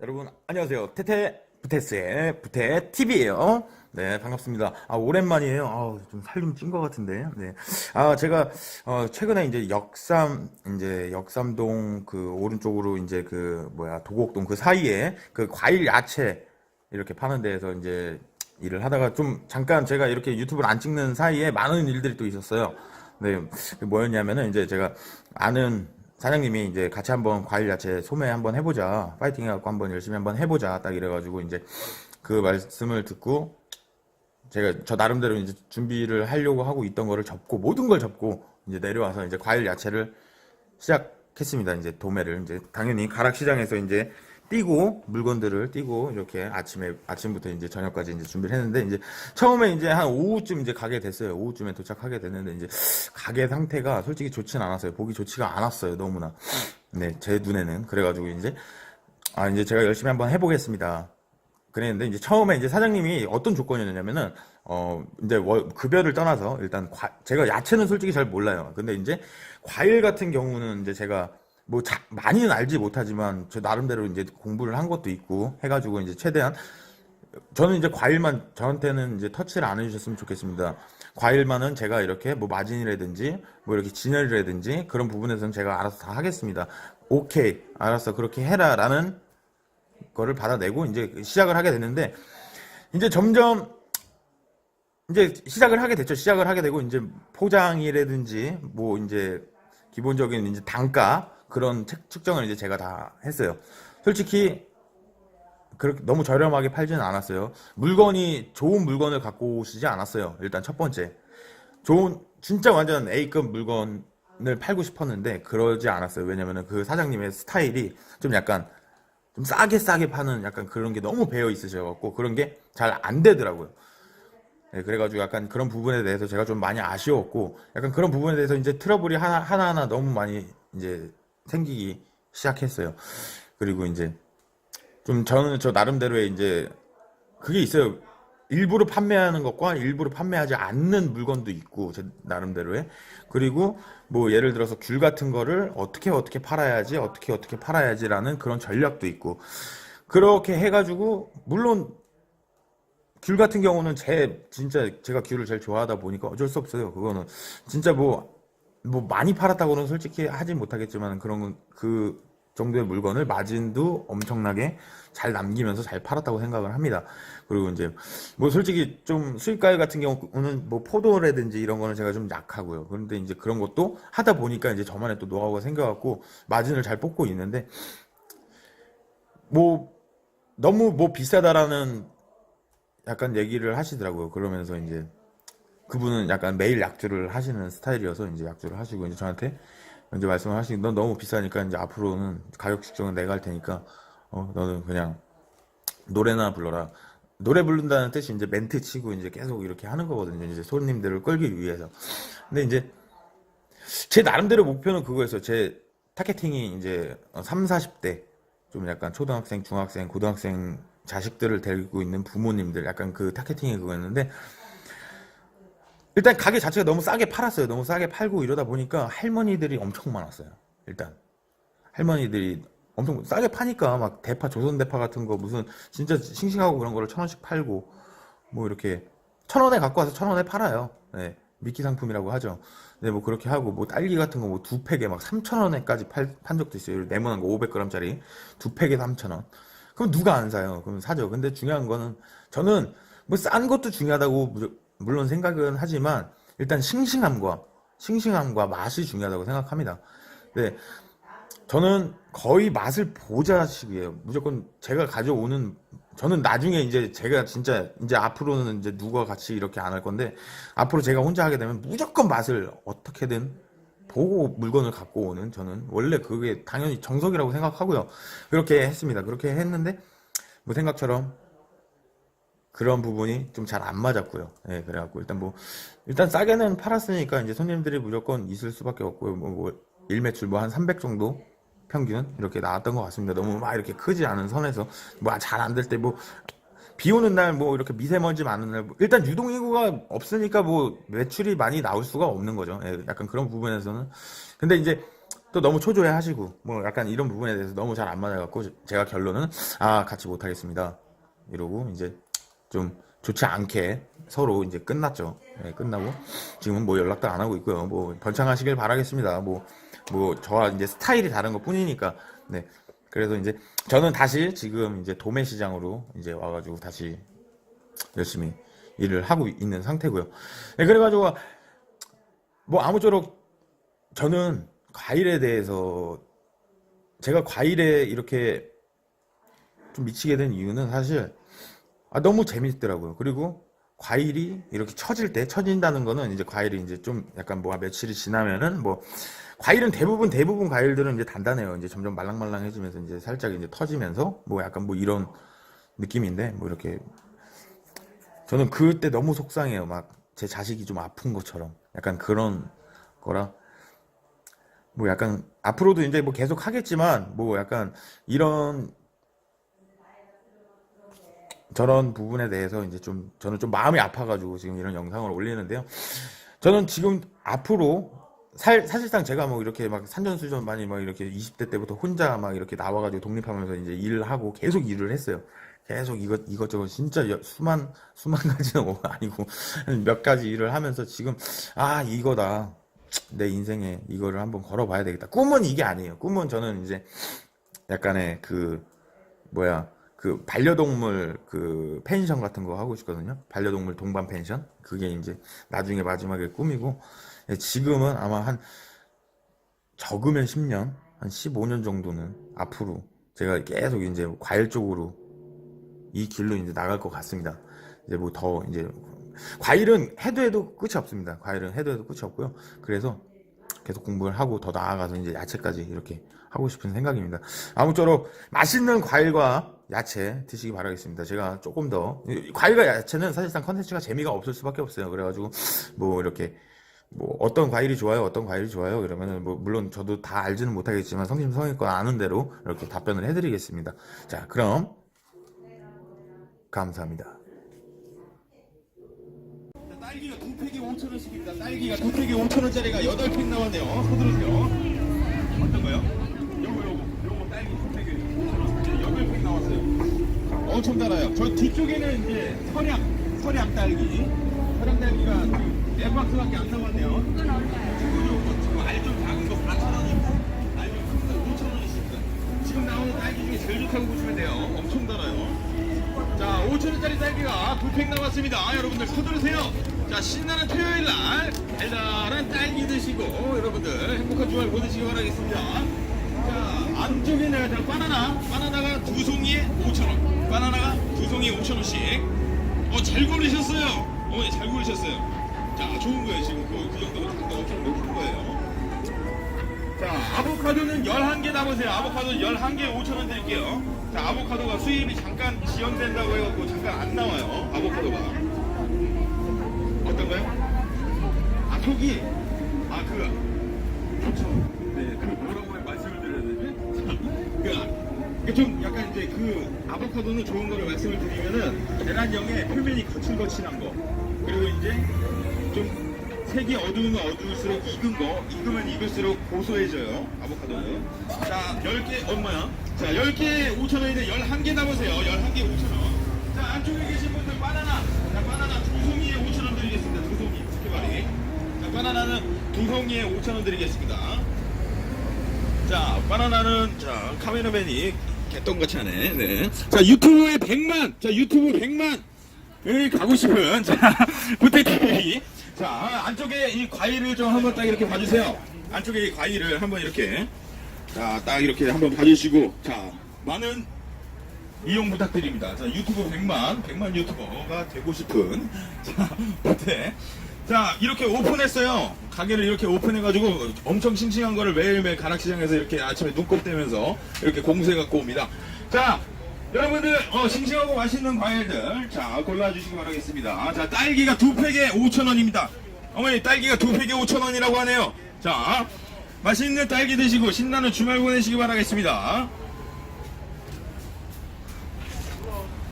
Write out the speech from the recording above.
여러분 안녕하세요. 테테 부테스의 부테 TV예요. 네 반갑습니다. 아 오랜만이에요. 아좀 살림 찐것 같은데. 네. 아 제가 어, 최근에 이제 역삼 이제 역삼동 그 오른쪽으로 이제 그 뭐야 도곡동 그 사이에 그 과일 야채 이렇게 파는 데에서 이제 일을 하다가 좀 잠깐 제가 이렇게 유튜브를 안 찍는 사이에 많은 일들이 또 있었어요. 네, 그 뭐였냐면은 이제 제가 아는 사장님이 이제 같이 한번 과일 야채 소매 한번 해보자. 파이팅 해갖고 한번 열심히 한번 해보자. 딱 이래가지고 이제 그 말씀을 듣고 제가 저 나름대로 이제 준비를 하려고 하고 있던 거를 접고 모든 걸 접고 이제 내려와서 이제 과일 야채를 시작했습니다. 이제 도매를 이제 당연히 가락 시장에서 이제 띄고 물건들을 띄고 이렇게 아침에 아침부터 이제 저녁까지 이제 준비를 했는데 이제 처음에 이제 한 오후쯤 이제 가게 됐어요. 오후쯤에 도착하게 됐는데 이제 가게 상태가 솔직히 좋진 않았어요. 보기 좋지가 않았어요. 너무나. 네, 제 눈에는 그래가지고 이제 아 이제 제가 열심히 한번 해보겠습니다. 그랬는데 이제 처음에 이제 사장님이 어떤 조건이었냐면은 어 이제 월- 급여를 떠나서 일단 과- 제가 야채는 솔직히 잘 몰라요. 근데 이제 과일 같은 경우는 이제 제가 뭐 자- 많이는 알지 못하지만 저 나름대로 이제 공부를 한 것도 있고 해가지고 이제 최대한 저는 이제 과일만 저한테는 이제 터치를 안 해주셨으면 좋겠습니다. 과일만은 제가 이렇게 뭐 마진이라든지 뭐 이렇게 진열이라든지 그런 부분에서는 제가 알아서 다 하겠습니다. 오케이 알았어 그렇게 해라라는 거를 받아내고 이제 시작을 하게 됐는데 이제 점점 이제 시작을 하게 됐죠. 시작을 하게 되고 이제 포장이라든지 뭐 이제 기본적인 이제 단가 그런 책- 측정을 이제 제가 다 했어요. 솔직히 그렇게 너무 저렴하게 팔지는 않았어요. 물건이 좋은 물건을 갖고 오시지 않았어요. 일단 첫 번째. 좋은 진짜 완전 A급 물건을 팔고 싶었는데 그러지 않았어요. 왜냐면은 그 사장님의 스타일이 좀 약간 좀 싸게 싸게 파는 약간 그런 게 너무 배어 있으셔갖고 그런 게 잘 안 되더라고요. 네, 그래가지고 약간 그런 부분에 대해서 제가 좀 많이 아쉬웠고 약간 그런 부분에 대해서 이제 트러블이 하나 하나하나 너무 많이 이제 생기기 시작했어요. 그리고 이제 좀 저는 저 나름대로의 이제 그게 있어요. 일부러 판매하는 것과 일부러 판매하지 않는 물건도 있고 제 나름대로의 그리고 뭐 예를 들어서 귤 같은 거를 어떻게 어떻게 팔아야지 어떻게 어떻게 팔아야지라는 그런 전략도 있고 그렇게 해가지고 물론 귤 같은 경우는 제 진짜 제가 귤을 제일 좋아하다 보니까 어쩔 수 없어요. 그거는 진짜 뭐 뭐 많이 팔았다고는 솔직히 하진 못하겠지만 그런 건그 정도의 물건을 마진도 엄청나게 잘 남기면서 잘 팔았다고 생각을 합니다. 그리고 이제 뭐 솔직히 좀 수입과일 같은 경우는 뭐 포도라든지 이런 거는 제가 좀 약하고요. 그런데 이제 그런 것도 하다 보니까 이제 저만의 또 노하우가 생겨갖고 마진을 잘 뽑고 있는데 뭐 너무 뭐 비싸다라는 약간 얘기를 하시더라고요. 그러면서 이제 그분은 약간 매일 약주를 하시는 스타일이어서 이제 약주를 하시고 이제 저한테 이제 말씀을 하시기 넌 너무 비싸니까 이제 앞으로는 가격 측정은 내가 할 테니까 어 너는 그냥 노래나 불러라. 노래 부른다는 뜻이 이제 멘트 치고 이제 계속 이렇게 하는 거거든요. 이제 손님들을 끌기 위해서. 근데 이제 제 나름대로 목표는 그거였어요. 제 타겟팅이 이제 3, 40대 좀 약간 초등학생, 중학생, 고등학생 자식들을 데리고 있는 부모님들 약간 그 타겟팅이 그거였는데 일단 가게 자체가 너무 싸게 팔았어요. 너무 싸게 팔고 이러다 보니까 할머니들이 엄청 많았어요. 일단 할머니들이 엄청 싸게 파니까 막 대파 조선 대파 같은 거 무슨 진짜 싱싱하고 그런 거를 천 원씩 팔고 뭐 이렇게 천 원에 갖고 와서 천 원에 팔아요. 네. 미끼 상품이라고 하죠. 네, 뭐 그렇게 하고 뭐 딸기 같은 거 뭐 두 팩에 막 3천 원에까지 팔, 판 적도 있어요. 네모난 거 500g짜리 두 팩에 3천 원. 그럼 누가 안 사요? 그럼 사죠. 근데 중요한 거는 저는 뭐 싼 것도 중요하다고 무- 물론 생각은 하지만 일단 싱싱함과 싱싱함과 맛이 중요하다고 생각합니다. 네, 저는 거의 맛을 보자식이에요. 무조건 제가 가져오는 저는 나중에 이제 제가 진짜 이제 앞으로는 이제 누가 같이 이렇게 안 할 건데 앞으로 제가 혼자 하게 되면 무조건 맛을 어떻게든 보고 물건을 갖고 오는 저는 원래 그게 당연히 정석이라고 생각하고요. 그렇게 했습니다. 그렇게 했는데 뭐 생각처럼 그런 부분이 좀 잘 안 맞았고요. 예, 그래갖고 일단 뭐 일단 싸게는 팔았으니까 이제 손님들이 무조건 있을 수밖에 없고요. 뭐, 뭐 일매출 뭐 한 300 정도 평균 이렇게 나왔던 것 같습니다. 너무 막 이렇게 크지 않은 선에서 뭐 잘 안 될 때 뭐 비 오는 날 뭐 이렇게 미세먼지 많은 날 뭐 일단 유동 인구가 없으니까 뭐 매출이 많이 나올 수가 없는 거죠. 예, 약간 그런 부분에서는 근데 이제 또 너무 초조해 하시고 뭐 약간 이런 부분에 대해서 너무 잘 안 맞아갖고 제가 결론은 아 같이 못하겠습니다 이러고 이제 좀 좋지 않게 서로 이제 끝났죠. 네, 끝나고 지금은 뭐 연락도 안 하고 있고요. 뭐 번창하시길 바라겠습니다. 뭐 뭐 저와 이제 스타일이 다른 것 뿐이니까 네. 그래서 이제 저는 다시 지금 이제 도매 시장으로 이제 와가지고 다시 열심히 일을 하고 있는 상태고요. 네, 그래가지고 뭐 아무쪼록 저는 과일에 대해서 제가 과일에 이렇게 좀 미치게 된 이유는 사실 아, 너무 재밌더라고요. 그리고 과일이 이렇게 처질 때 처진다는 거는 이제 과일이 이제 좀 약간 뭐 며칠이 지나면은 뭐 과일은 대부분 대부분 과일들은 이제 단단해요. 이제 점점 말랑말랑해지면서 이제 살짝 이제 터지면서 뭐 약간 뭐 이런 느낌인데 뭐 이렇게 저는 그때 너무 속상해요. 막 제 자식이 좀 아픈 것처럼 약간 그런 거라 뭐 약간 앞으로도 이제 뭐 계속 하겠지만 뭐 약간 이런 저런 부분에 대해서 이제 좀 저는 좀 마음이 아파가지고 지금 이런 영상을 올리는데요. 저는 지금 앞으로 살, 사실상 제가 뭐 이렇게 막 산전수전 많이 막 이렇게 20대 때부터 혼자 막 이렇게 나와가지고 독립하면서 이제 일을 하고 계속 일을 했어요. 계속 이것, 이것저것 진짜 여- 수만, 수만 가지는 뭐 아니고 몇 가지 일을 하면서 지금 아, 이거다. 내 인생에 이거를 한번 걸어봐야 되겠다. 꿈은 이게 아니에요. 꿈은 저는 이제 약간의 그, 뭐야, 그 반려동물 그 펜션 같은 거 하고 싶거든요. 반려동물 동반 펜션. 그게 이제 나중에 마지막에 꿈이고, 예, 지금은 아마 한 적으면 10년, 한 15년 정도는 앞으로 제가 계속 이제 과일 쪽으로 이 길로 이제 나갈 것 같습니다. 이제 뭐 더 이제 과일은 해도 해도 끝이 없습니다. 과일은 해도 해도 끝이 없고요. 그래서 계속 공부를 하고 더 나아가서 이제 야채까지 이렇게 하고 싶은 생각입니다. 아무쪼록 맛있는 과일과 야채 드시기 바라겠습니다. 제가 조금 더 이- 과일과 야채는 사실상 컨텐츠가 재미가 없을 수밖에 없어요. 그래가지고 뭐 이렇게 뭐 어떤 과일이 좋아요, 어떤 과일이 좋아요. 그러면은 뭐 물론 저도 다 알지는 못하겠지만 성심성의껏 아는 대로 이렇게 답변을 해드리겠습니다. 자, 그럼 감사합니다. 자, 딸기가 두 팩에 5천 원씩입니다. 딸기가 두 팩에 5천 원짜리가 여덟 팩 나왔네요. 서두르세요. 어떤 거요? 요거 요거 요거 딸기 두 팩에 5천 원. 네, 여덟 팩 나왔어요. 엄청 달아요. 저 뒤쪽에는 이제 설약 설약 딸기. 설약 딸기가 네 박스밖에 안 나왔네요. 지금 요거 지금 알좀 작은 거 4천 원이고 알좀 큰거 5천 원이십니다. 지금 나오는 딸기 중에 제일 좋다고 보시면 돼요. 엄청 달아요. 자, 5천원짜리 딸기가 두팩 나왔습니다. 여러분들 서두르세요. 자, 신나는 토요일 날 달달한 딸기 드시고 여러분들 행복한 주말 보내시기 바라겠습니다. 자, 안쪽에는 자, 바나나, 바나나가 두 송이에 5천원. 바나나가 두 송이에 5천원씩. 어, 잘 고르셨어요. 어머니 잘 고르셨어요. 자, 좋은 거예요. 지금 그, 그 정도면 단가 엄청 높은 거예요. 자, 아보카도는 11개 남으세요. 아보카도 11개 5천원 드릴게요. 자, 아보카도가 수입이 잠깐 지연된다고 해갖고 잠깐 안 나와요. 아보카도가. 어떤 거요? 아, 속이. 아, 그. 그렇죠. 네, 그 뭐라고? 자, 그, 그좀 약간 이제 그 아보카도는 좋은 거를 말씀을 드리면은 계란형의 표면이 거칠거칠한 거. 그리고 이제 좀 색이 어두우면 어두울수록 익은 거, 익으면 익을수록 고소해져요. 아보카도는. 자, 10개, 엄마야. 자, 10개 5,000원인데 11개 남으세요. 11개 5,000원. 자, 안쪽에 계신 분들 바나나. 자, 바나나 두 송이에 5,000원 드리겠습니다. 두 송이. 스키바리. 자, 바나나는 두 송이에 5,000원 드리겠습니다. 자, 바나나는, 자, 카메라맨이 개똥같이 하네. 네. 자, 유튜브에 100만! 자, 유튜브 100만! 을 가고 싶은 자 부테TV 자 안쪽에 이 과일을 좀 한번 딱 이렇게 봐주세요 안쪽에 이 과일을 한번 이렇게 자 딱 이렇게 한번 봐주시고 자 많은 이용 부탁드립니다 자 유튜브 100만 100만 유튜버가 되고 싶은 자 부테 자 이렇게 오픈했어요. 가게를 이렇게 오픈해가지고 엄청 싱싱한 거를 매일매일 가락시장에서 이렇게 아침에 눈곱 떼면서 이렇게 공세 갖고 옵니다. 자 여러분들 어, 싱싱하고 맛있는 과일들 자 골라주시기 바라겠습니다. 자 딸기가 두 팩에 5천원입니다. 어머니 딸기가 두 팩에 5천원이라고 하네요. 자 맛있는 딸기 드시고 신나는 주말 보내시기 바라겠습니다